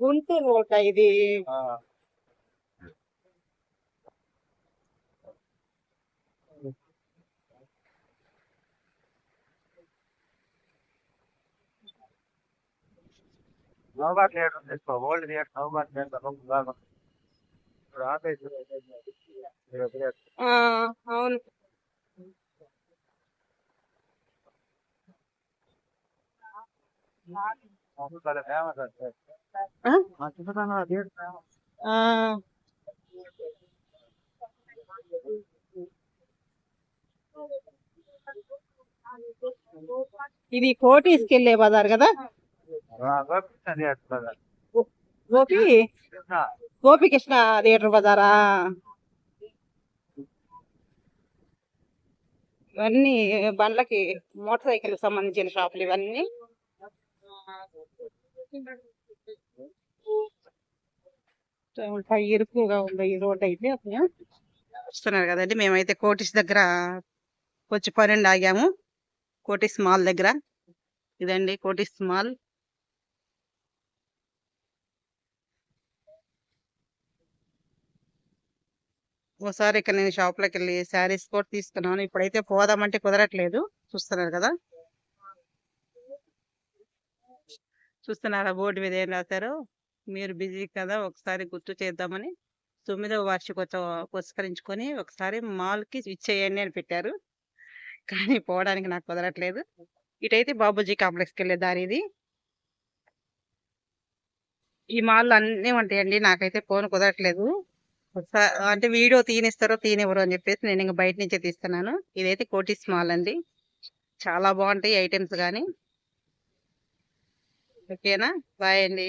Guntur road ఇది నోబాట్ theatre తీసుకో ఓల్డ్ థియేటర్ నోబాట్ థియేటర్ బాగా ఇప్పుడు ఆపేసి ఆ, అవును ఫేమస్ అంటే ఇది కోటీస్కి వెళ్ళే బజార్ కదా? గోపి? గోపి కృష్ణ గోపికృష్ణ థియేటర్ బజారా? ఇవన్నీ బండ్లకి మోటార్ సైకిల్ సంబంధించిన షాపులు ఇవన్నీ. ఇరుకుగా ఉంది ఈ రోడ్ అయితే చూస్తున్నారు కదండి మేమైతే కోటిస్ దగ్గర వచ్చి పన్నెండు ఆగాము. కోటిస్ మాల్ దగ్గర. ఇదండి కోటిస్ మాల్. ఓసారి ఇక్కడ నేను షాప్లోకి వెళ్ళి శారీస్ కూడా తీసుకున్నాను. ఇప్పుడైతే పోదామంటే కుదరట్లేదు. చూస్తున్నారు కదా. చూస్తున్నారా? బోర్డు మీద ఏం రాశారు? మీరు బిజీ కదా ఒకసారి గుర్తు చేద్దామని. తొమ్మిదవ వార్షికోత్సవం పురస్కరించుకొని ఒకసారి మాల్కి ఇచ్చేయండి అని పెట్టారు. కానీ పోవడానికి నాకు కుదరట్లేదు. ఇటైతే బాబుజీ కాంప్లెక్స్కి వెళ్ళే దారి ఇది. ఈ మాల్ అన్నీ ఉంటాయండి. నాకైతే ఫోన్ కుదరట్లేదు. అంటే వీడియో తీనిస్తారో తీనివ్వరు అని చెప్పేసి నేను ఇంకా బయట నుంచే తీస్తున్నాను. ఇదైతే కోటిస్ మాల్ అండి. చాలా బాగుంటాయి ఐటమ్స్ కానీ ఓకేనా బాయ్ అండి